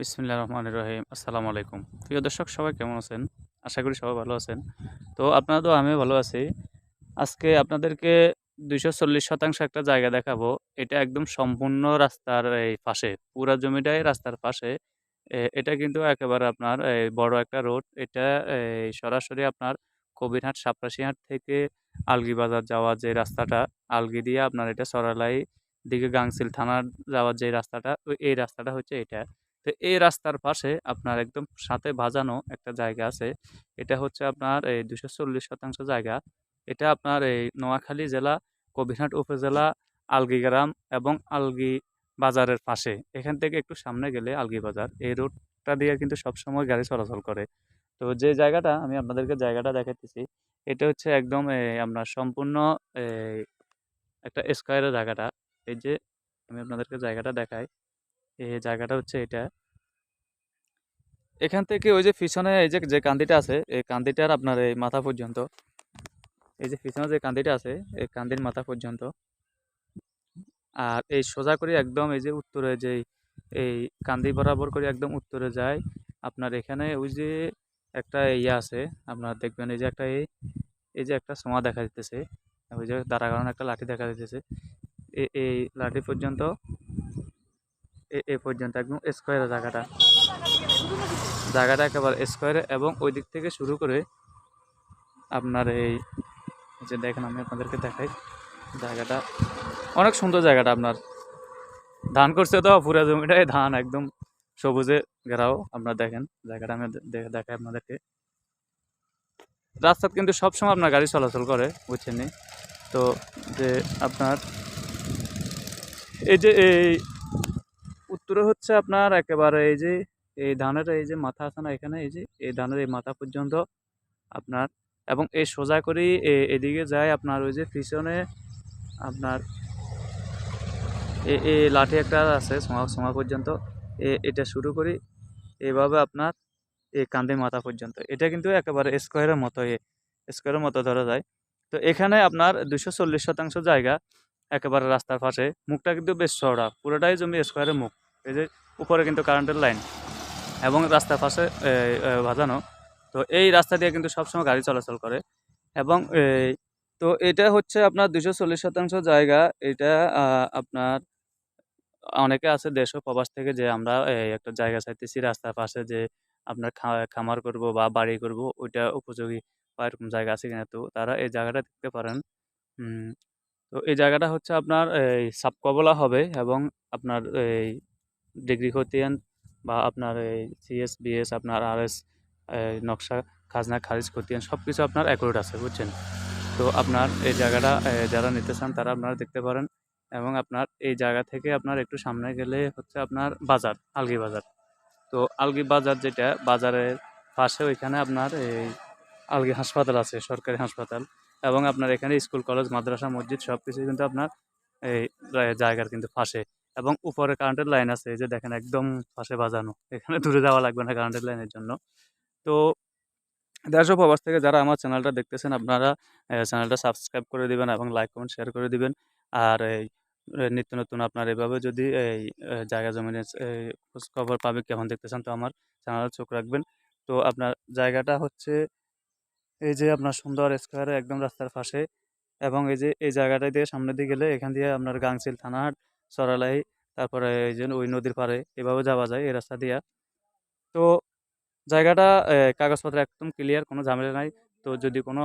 বিসমিল্লাহ রহমান রহিম, আসসালামু আলাইকুম। প্রিয় দর্শক, সবাই কেমন আছেন? আশা করি সবাই ভালো আছেন। তো আপনারা তো, আমিও ভালো আছি। আজকে আপনাদেরকে দুইশো চল্লিশ শতাংশ একটা জায়গা দেখাবো। এটা একদম সম্পূর্ণ রাস্তার এই পাশে, পুরা জমিটাই রাস্তার পাশে। এটা কিন্তু একেবারে আপনার এই বড় একটা রোড। এটা সরাসরি আপনার কবিরহাট সাপ্রাসিহাট থেকে আলগি বাজার যাওয়ার যে রাস্তাটা, আলগি দিয়ে আপনার এটা সরালাই দিকে গাংচিল থানার যাওয়ার যে রাস্তাটা এই রাস্তাটা হচ্ছে এটা। তো এই রাস্তার পাশে আপনার একদম সাথে বাজানো একটা জায়গা আছে। এটা হচ্ছে আপনার এই দুশো চল্লিশ শতাংশ জায়গা। এটা আপনার এই নোয়াখালী জেলা, কবিরহাট উপজেলা আলগি গ্রাম এবং আলগি বাজারের পাশে। এখান থেকে একটু সামনে গেলে আলগি বাজার। এই রোডটা দিয়ে কিন্তু সবসময় গাড়ি চলাচল করে। তো যে জায়গাটা আমি আপনাদেরকে জায়গাটা দেখাতেছি এটা হচ্ছে একদম আপনার সম্পূর্ণ একটা স্কোয়ারের জায়গাটা। এই যে আমি আপনাদেরকে জায়গাটা দেখাই। এই জায়গাটা হচ্ছে এটা। এখান থেকে ওই যে পিছনে এই যে যে কান্দিটা আছে, এই কান্দিটার আপনার এই মাথা পর্যন্ত। এই যে পিছনে যে কান্দিটা আছে, এই কান্দির মাথা পর্যন্ত। আর এই সোজা করে একদম এই যে উত্তরে যে এই কান্দি বরাবর করে একদম উত্তরে যায়, আপনার এখানে ওই যে একটা ইয়ে আছে, আপনার দেখবেন এই যে একটা এই এই যে একটা সোমা দেখা দিতেছে ওই যে দাঁড়া একটা লাঠি দেখা দিতেছে এই লাঠি পর্যন্ত এ- পর্যন্ত একদম স্কোয়ারের জায়গাটা। জায়গাটা একেবারে স্কোয়ারে এবং ওই দিক থেকে শুরু করে আপনার এই যে দেখেন আমি আপনাদেরকে দেখাই, জায়গাটা। অনেক সুন্দর জায়গাটা আপনার। ধান করছে তো, পুরা জমিটাই ধান, একদম সবুজে ঘেরাও আপনার দেখেন। জায়গাটা আমি দেখাই আপনাদেরকে। রাস্তাত কিন্তু সবসময় আপনার গাড়ি চলাচল করে, বুঝছেন? তো যে আপনার এই যে এই উত্তরে হচ্ছে আপনার একেবারে এই যে, এই ধানের এই যে মাথা আছে না এখানে, এই যে, এই ধানের এই মাথা পর্যন্ত আপনার এবং এই সোজা করেই এ- এদিকে যায় আপনার ওই যে পিছনে আপনার এই লাঠি একটা আছে সোমা সোমা পর্যন্ত। এটা শুরু করি, এভাবে আপনার এই কান্দি মাথা পর্যন্ত। এটা কিন্তু একেবারে স্কোয়ারের মতো স্কোয়ারের মতো ধরা যায়। তো এখানে আপনার দুশো চল্লিশ শতাংশ জায়গা একেবারে রাস্তার পাশে। মুখটা কিন্তু বেশ চড়া পুরোটাই জমি স্কোয়ারের মুখ। এই যে উপরে কিন্তু কারেন্টের লাইন এবং রাস্তার পাশে বাজানো। তো এই রাস্তা দিয়ে কিন্তু সবসময় গাড়ি চলাচল করে। এবং তো এটা হচ্ছে আপনার দুশো চল্লিশ শতাংশ জায়গা। এটা আপনার অনেকে আছে দেশ প্রবাস থেকে যে আমরা একটা জায়গা চাইতেছি রাস্তার পাশে যে আপনার খামার করব বা বাড়ি করব, ওইটা উপযোগী বা এরকম জায়গা আছে কিনা। তো তারা এই জায়গাটা দেখতে পারেন। তো এই জায়গাটা হচ্ছে আপনার, এই সাবকবলা হবে এবং আপনার এই ডিগ্রি খতিয়ান বা আপনার এই সিএস বিএস আপনার আর এস নকশা, খাজনা, খারিজ খতিয়ান সব কিছু আপনার অ্যাকুরেট আছে, বুঝছেন? তো আপনার এই জায়গাটা যারা নিতে চান তারা আপনারা দেখতে পারেন এবং আপনার এই জায়গা থেকে আপনার একটু সামনে গেলে হচ্ছে আপনার বাজার, আলগি বাজার। তো আলগি বাজার যেটা, বাজারের পাশে ওইখানে আপনার এই আলগি হাসপাতাল আছে, সরকারি হাসপাতাল এবং আপনার এখানে স্কুল, কলেজ, মাদ্রাসা, মসজিদ সব কিছু কিন্তু আপনার এই জায়গার কিন্তু পাশে। এবং উপরে কারেন্টের লাইন আছে, এই যে দেখেন একদম পাশে বাজানো। এখানে দূরে যাওয়া লাগবে না কারেন্টের লাইনের জন্য। তো দেশ প্রবাস থেকে যারা আমার চ্যানেলটা দেখতেছেন, আপনারা চ্যানেলটা সাবস্ক্রাইব করে দিবেন এবং লাইক কমেন্ট শেয়ার করে দিবেন। আর এই নিত্য নতুন আপনার এভাবে যদি এই জায়গা জমিনের খবর পাবে কেমন দেখতেছেন, তো আমার চ্যানেলে চোখ রাখবেন। তো আপনার জায়গাটা হচ্ছে এই যে আপনার সুন্দর স্কোয়ারে একদম রাস্তার পাশে। এবং এই যে, এই জায়গাটা দিয়ে সামনে দিয়ে গেলে এখান দিয়ে আপনার গাংচিল থানাহাট সরালাই তারপরে এই যে ওই নদীর পাড়ে এভাবে যাওয়া যায় এই রাস্তা দিয়া। তো জায়গাটা কাগজপত্র একদম ক্লিয়ার কোনো ঝামেলা নাই। তো যদি কোনো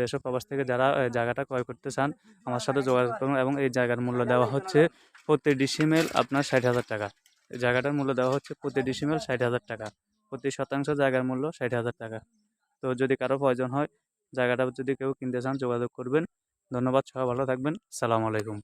দেশ প্রবাস থেকে যারা জায়গাটা ক্রয় করতে চান, আমার সাথে যোগাযোগ করুন এবং এই জায়গার মূল্য দেওয়া হচ্ছে প্রতি ডিসিমেল আপনার ষাট হাজার টাকা। এই জায়গাটার মূল্য দেওয়া হচ্ছে প্রতি ডিসিমেল ষাট হাজার টাকা। প্রতি শতাংশ জায়গার মূল্য ষাট হাজার টাকা। তো যদি কারও প্রয়োজন হয়, জায়গাটা যদি কেউ কিনতে চান, যোগাযোগ করবেন। ধন্যবাদ, সবাই ভালো থাকবেন। সালাম আলাইকুম।